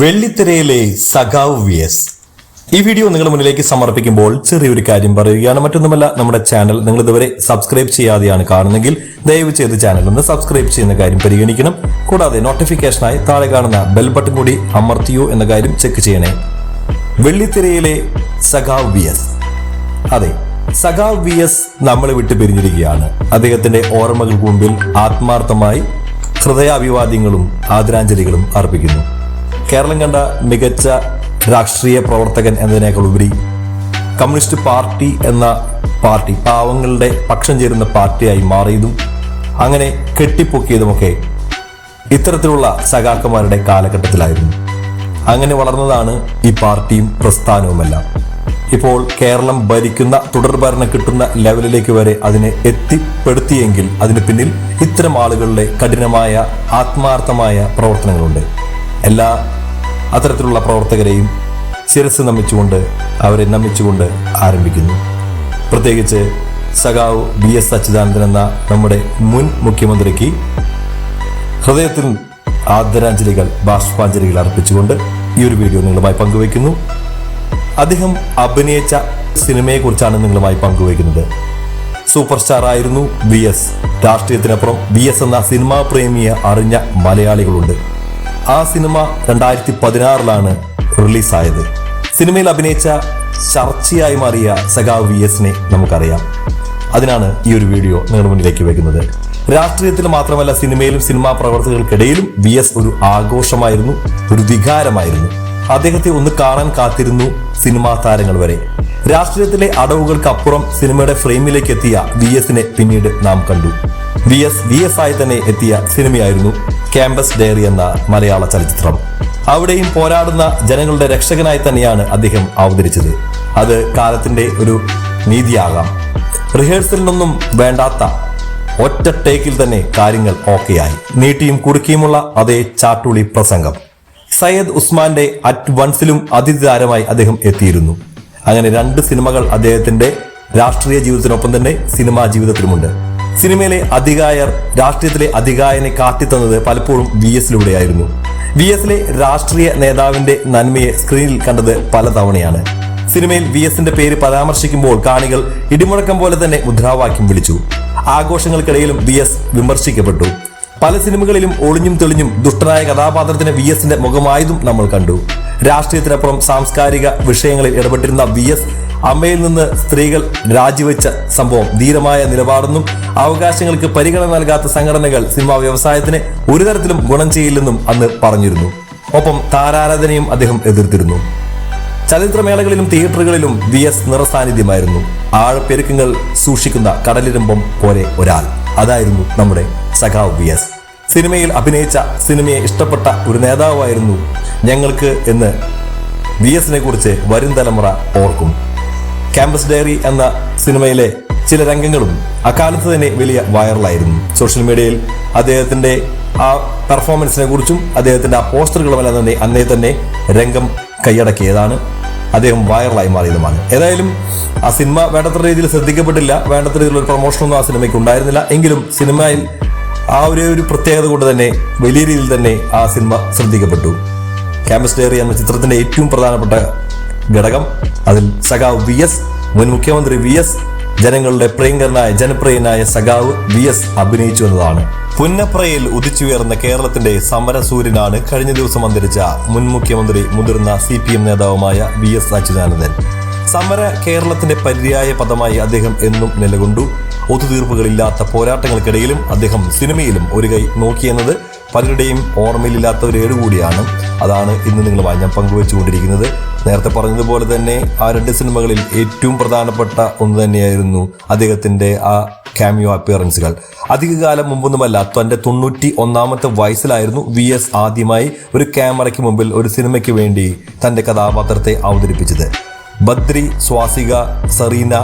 വെള്ളിത്തിരയിലെ സഖാവ് V S ഈ video നിങ്ങളുടെ മുന്നിലേക്ക് സമർപ്പിക്കുമ്പോൾ ചെറിയൊരു കാര്യം പറയുകയാണ്. മറ്റൊന്നുമല്ല നമ്മുടെ ചാനൽ നിങ്ങൾ ഇതുവരെ സബ്സ്ക്രൈബ് ചെയ്യാതെയാണ് കാണുന്നെങ്കിൽ ദയവ് ചെയ്ത് ചാനൽ ഒന്ന് സബ്സ്ക്രൈബ് ചെയ്യുന്ന കാര്യം പരിഗണിക്കണം. കൂടാതെ നോട്ടിഫിക്കേഷനായി താഴെ കാണുന്ന ബെൽ ബട്ടൺ കൂടി അമർത്തിയോ എന്ന കാര്യം ചെക്ക് ചെയ്യണേ. വെള്ളിത്തിരയിലെ സഖാവ് വി എസ് അതെ സഖാവ് വി എസ് നമ്മളെ വിട്ട് പിരിഞ്ഞിരിക്കുകയാണ്. അദ്ദേഹത്തിന്റെ ഓർമ്മകൾക്ക് മുമ്പിൽ ആത്മാർത്ഥമായി ഹൃദയാഭിവാദ്യങ്ങളും ആദരാഞ്ജലികളും അർപ്പിക്കുന്നു. കേരളം കണ്ട മികച്ച രാഷ്ട്രീയ പ്രവർത്തകൻ എന്നതിനേക്കാൾ ഉപരി കമ്മ്യൂണിസ്റ്റ് പാർട്ടി എന്ന പാർട്ടി പാവങ്ങളുടെ പക്ഷം ചേരുന്ന പാർട്ടിയായി മാറിയതും അങ്ങനെ കെട്ടിപ്പൊക്കിയതുമൊക്കെ ഇത്തരത്തിലുള്ള സഖാക്കന്മാരുടെ കാലഘട്ടത്തിലായിരുന്നു. അങ്ങനെ വളർന്നതാണ് ഈ പാർട്ടിയും പ്രസ്ഥാനവുമെല്ലാം. ഇപ്പോൾ കേരളം ഭരിക്കുന്ന തുടർഭരണം കിട്ടുന്ന ലെവലിലേക്ക് വരെ അതിനെ എത്തിപ്പെടുത്തിയെങ്കിൽ അതിന് പിന്നിൽ ഇത്തരം ആളുകളുടെ കഠിനമായ ആത്മാർത്ഥമായ പ്രവർത്തനങ്ങളുണ്ട്. എല്ലാ അത്തരത്തിലുള്ള പ്രവർത്തകരെയും ശിരസ് നമിച്ചുകൊണ്ട് അവരെ നമിച്ചുകൊണ്ട് ആരംഭിക്കുന്നു. പ്രത്യേകിച്ച് സഖാവ് ബി എസ് അച്യുതാനന്ദൻ എന്ന നമ്മുടെ മുൻ മുഖ്യമന്ത്രിക്ക് ഹൃദയത്തിൽ ആദരാഞ്ജലികൾ ബാഷ്പാഞ്ജലികൾ അർപ്പിച്ചുകൊണ്ട് ഈ ഒരു വീഡിയോ നിങ്ങളുമായി പങ്കുവയ്ക്കുന്നു. അദ്ദേഹം അഭിനയിച്ച സിനിമയെക്കുറിച്ചാണ് നിങ്ങളുമായി പങ്കുവയ്ക്കുന്നത്. സൂപ്പർ സ്റ്റാർ ആയിരുന്നു ബി എസ്. രാഷ്ട്രീയത്തിനപ്പുറം ബി എസ് എന്ന സിനിമാ പ്രേമിയെ അറിഞ്ഞ മലയാളികളുണ്ട്. ആ സിനിമ രണ്ടായിരത്തി പതിനാറിലാണ് റിലീസായത്. സിനിമയിൽ അഭിനയിച്ച ചർച്ചയായി മാറിയ സഖാവ് വി എസിനെ നമുക്കറിയാം. അതിനാണ് ഈ ഒരു വീഡിയോ നിങ്ങളുടെ മുന്നിലേക്ക് വെക്കുന്നത്. രാഷ്ട്രീയത്തിൽ മാത്രമല്ല സിനിമയിലും സിനിമാ പ്രവർത്തകർക്കിടയിലും വി എസ് ഒരു ആഘോഷമായിരുന്നു ഒരു വികാരമായിരുന്നു. അദ്ദേഹത്തെ ഒന്ന് കാണാൻ കാത്തിരുന്നു സിനിമാ താരങ്ങൾ വരെ. രാഷ്ട്രീയത്തിലെ അടവുകൾക്കപ്പുറം സിനിമയുടെ ഫ്രെയിമിലേക്ക് എത്തിയ വി എസിനെ പിന്നീട് നാം കണ്ടു. വി എസ് വി എസ് ആയി തന്നെ എത്തിയ സിനിമയായിരുന്നു ക്യാമ്പസ് ഡയറി എന്ന മലയാള ചലച്ചിത്രം. അവിടെയും പോരാടുന്ന ജനങ്ങളുടെ രക്ഷകനായി തന്നെയാണ് അദ്ദേഹം അവതരിച്ചത്. അത് കാലത്തിന്റെ ഒരു നീതിയാകാം. റിഹേഴ്സലിനൊന്നും വേണ്ടാത്ത ഒറ്റ ടേക്കിൽ തന്നെ കാര്യങ്ങൾ ഓക്കെയായി. നീട്ടിയും കുറുക്കിയുമുള്ള അതേ ചാട്ടുളി പ്രസംഗം. സയ്യദ് ഉസ്മാന്റെ അറ്റ് വൺസിലും അതിഥി താരമായി അദ്ദേഹം എത്തിയിരുന്നു. അങ്ങനെ രണ്ട് സിനിമകൾ അദ്ദേഹത്തിന്റെ രാഷ്ട്രീയ ജീവിതത്തിനൊപ്പം തന്നെ സിനിമാ ജീവിതത്തിലുമുണ്ട്. സിനിമയിലെ അധികായർ രാഷ്ട്രീയത്തിലെ അധികായനെ കാട്ടിത്തന്നത് പലപ്പോഴും വി എസിലൂടെയായിരുന്നു വി എസിലെ രാഷ്ട്രീയ നേതാവിന്റെ നന്മയെ സ്ക്രീനിൽ കണ്ടത് പലതവണയാണ്. സിനിമയിൽ വി എസിന്റെ പേര് പരാമർശിക്കുമ്പോൾ കാണികൾ ഇടിമുഴക്കം പോലെ തന്നെ മുദ്രാവാക്യം വിളിച്ചു. ആഘോഷങ്ങൾക്കിടയിലും വി എസ് വിമർശിക്കപ്പെട്ടു. പല സിനിമകളിലും ഒളിഞ്ഞും തെളിഞ്ഞും ദുഷ്ടനായ കഥാപാത്രത്തിന് വി എസിന്റെ മുഖമായതും നമ്മൾ കണ്ടു. രാഷ്ട്രീയത്തിനപ്പുറം സാംസ്കാരിക വിഷയങ്ങളിൽ ഇടപെട്ടിരുന്ന വി എസ് അമ്മയിൽ നിന്ന് സ്ത്രീകൾ രാജിവെച്ച സംഭവം ധീരമായ നിലപാടെന്നും അവകാശങ്ങൾക്ക് പരിഗണന നൽകാത്ത സംഘടനകൾ സിനിമാ വ്യവസായത്തിന് ഒരു തരത്തിലും ഗുണം ചെയ്യില്ലെന്നും അന്ന് പറഞ്ഞിരുന്നു. ഒപ്പം താരാരാധനയും അദ്ദേഹം എതിർത്തിരുന്നു. ചലച്ചിത്രമേളകളിലും തിയേറ്ററുകളിലും വി എസ് നിറസാന്നിധ്യമായിരുന്നു. ആഴപ്പെരുക്കങ്ങൾ സൂക്ഷിക്കുന്ന കടലിരമ്പം പോലെ ഒരാൾ. അതായിരുന്നു നമ്മുടെ സഖാവ് വി എസ്. സിനിമയിൽ അഭിനയിച്ച സിനിമയെ ഇഷ്ടപ്പെട്ട ഒരു നേതാവായിരുന്നു ഞങ്ങൾക്ക് എന്ന് വി എസിനെ കുറിച്ച് വരും തലമുറ ഓർക്കും. ക്യാമ്പസ് ഡയറി എന്ന സിനിമയിലെ ചില രംഗങ്ങളും അക്കാലത്ത് തന്നെ വലിയ വൈറലായിരുന്നു. സോഷ്യൽ മീഡിയയിൽ അദ്ദേഹത്തിന്റെ ആ പെർഫോമൻസിനെ കുറിച്ചും അദ്ദേഹത്തിന്റെ ആ പോസ്റ്ററുകളുമെല്ലാം തന്നെ അന്നേ തന്നെ രംഗം കൈയടക്കിയതാണ്. അദ്ദേഹം വൈറലായി മാറിയതുമാണ്. ഏതായാലും ആ സിനിമ വേണ്ടത്ര രീതിയിൽ ശ്രദ്ധിക്കപ്പെട്ടില്ല. വേണ്ടത്ര രീതിയിലുള്ള പ്രൊമോഷനൊന്നും ആ സിനിമയ്ക്ക് ഉണ്ടായിരുന്നില്ല. എങ്കിലും സിനിമയിൽ ആ ഒരു ഒരു പ്രത്യേകത കൊണ്ട് തന്നെ വലിയ രീതിയിൽ തന്നെ ആ സിനിമ ശ്രദ്ധിക്കപ്പെട്ടു. ക്യാമ്പസ് ഡയറി എന്ന ചിത്രത്തിന്റെ ഏറ്റവും പ്രധാനപ്പെട്ട ഘടകം. അതിൽ സഖാവ് വി എസ് മുൻ മുഖ്യമന്ത്രി വി എസ് ജനങ്ങളുടെ പ്രിയങ്കരനായ ജനപ്രിയനായ സഖാവ് വി എസ് അഭിനയിച്ചു എന്നതാണ്. പുന്നപ്രയിൽ ഉദിച്ചുയർന്ന കേരളത്തിന്റെ സമരസൂര്യനാണ് കഴിഞ്ഞ ദിവസം അന്തരിച്ച മുൻ മുഖ്യമന്ത്രി മുതിർന്ന സി പി എം നേതാവുമായ വി എസ് അച്യുതാനന്ദൻ. സമര കേരളത്തിന്റെ പര്യായ പദമായി അദ്ദേഹം എന്നും നിലകൊണ്ടു. ഒത്തുതീർപ്പുകളില്ലാത്ത പോരാട്ടങ്ങൾക്കിടയിലും അദ്ദേഹം സിനിമയിലും ഒരു കൈ നോക്കിയെന്നത് പലരുടെയും ഓർമ്മയിലില്ലാത്ത ഒരു ഏടുകൂടിയാണ്. അതാണ് ഇന്ന് നിങ്ങളുമായി ഞാൻ പങ്കുവെച്ചുകൊണ്ടിരിക്കുന്നത്. നേരത്തെ പറഞ്ഞതുപോലെ തന്നെ ആ രണ്ട് സിനിമകളിൽ ഏറ്റവും പ്രധാനപ്പെട്ട ഒന്ന് തന്നെയായിരുന്നു അദ്ദേഹത്തിന്റെ ആ ക്യാമിയോ അപ്പിയറൻസുകൾ അധികകാലം മുമ്പൊന്നുമല്ല തന്റെ തൊണ്ണൂറ്റി ഒന്നാമത്തെ വയസ്സിലായിരുന്നു വി എസ് ആദ്യമായി ഒരു ക്യാമറയ്ക്ക് മുമ്പിൽ ഒരു സിനിമയ്ക്ക് വേണ്ടി തന്റെ കഥാപാത്രത്തെ അവതരിപ്പിച്ചത്. ബദ്രി സ്വാസിക സറീന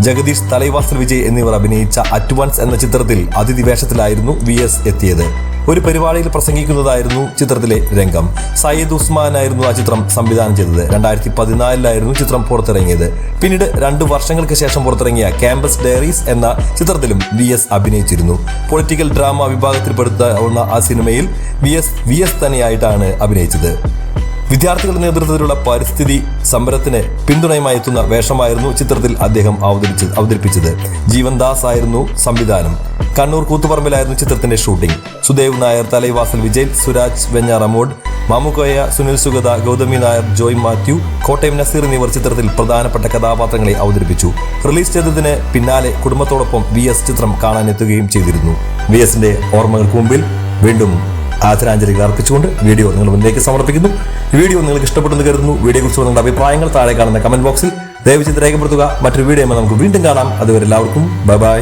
ജഗദീഷ് തലൈവാസൽ വിജയ് എന്നിവർ അഭിനയിച്ച അറ്റ്വാൻസ് എന്ന ചിത്രത്തിൽ അതിഥി വേഷത്തിലായിരുന്നു വി എസ് എത്തിയത്. ഒരു പരിപാടിയിൽ പ്രസംഗിക്കുന്നതായിരുന്നു ചിത്രത്തിലെ രംഗം. സയ്യിദ് ഉസ്മാൻ ആയിരുന്നു ആ ചിത്രം സംവിധാനം ചെയ്തത്. രണ്ടായിരത്തി പതിനാലിലായിരുന്നു ചിത്രം പുറത്തിറങ്ങിയത്. പിന്നീട് രണ്ടു വർഷങ്ങൾക്ക് ശേഷം പുറത്തിറങ്ങിയ ക്യാമ്പസ് ഡയറീസ് എന്ന ചിത്രത്തിലും വി എസ് അഭിനയിച്ചിരുന്നു. പൊളിറ്റിക്കൽ ഡ്രാമ വിഭാഗത്തിൽപ്പെടുത്താവുന്ന ആ സിനിമയിൽ വി എസ് വി എസ് തന്നെയായിട്ടാണ് അഭിനയിച്ചത്. വിദ്യാർത്ഥികളുടെ നേതൃത്വത്തിലുള്ള പരിസ്ഥിതി സമരത്തിന് പിന്തുണയുമായി എത്തുന്ന വേഷമായിരുന്നു ചിത്രത്തിൽ അദ്ദേഹം അവതരിച്ചത് അവതരിപ്പിച്ചത്. ജീവൻദാസ് ആയിരുന്നു സംവിധാനം. കണ്ണൂർ കൂത്തുപറമ്പിലായിരുന്നു ചിത്രത്തിന്റെ ഷൂട്ടിംഗ്. സുദേവ് നായർ തലൈവാസൽ വിജയ് സുരാജ് വെഞ്ഞാറമോഡ് മാമുക്കോയ സുനിൽ സുഗത ഗൗതമി നായർ ജോയ് മാത്യു കോട്ടയം നസീർ എന്നിവർ ചിത്രത്തിൽ പ്രധാനപ്പെട്ട കഥാപാത്രങ്ങളെ അവതരിപ്പിച്ചു. റിലീസ് ചെയ്തതിന് പിന്നാലെ കുടുംബത്തോടൊപ്പം വി എസ് ചിത്രം കാണാനെത്തുകയും ചെയ്തിരുന്നു. വി എസിന്റെ ഓർമ്മകൾക്ക് മുമ്പിൽ വീണ്ടും ആദരാഞ്ജലികൾ അർപ്പിച്ചുകൊണ്ട് വീഡിയോ നിങ്ങൾ മുന്നിലേക്ക് സമർപ്പിക്കുന്നു. വീഡിയോ നിങ്ങൾക്ക് ഇഷ്ടപ്പെട്ടെന്ന് കരുതുന്നു. വീഡിയോ വീഡിയോയെക്കുറിച്ച് നിങ്ങളുടെ അഭിപ്രായങ്ങൾ താഴെ കാണുന്ന കമന്റ് ബോക്സിൽ ദയവ് ചെയ്ത് രേഖപ്പെടുത്തുക. മറ്റൊരു വീഡിയോ നമുക്ക് വീണ്ടും കാണാം. അതുവരെ എല്ലാവർക്കും ബൈ ബൈ.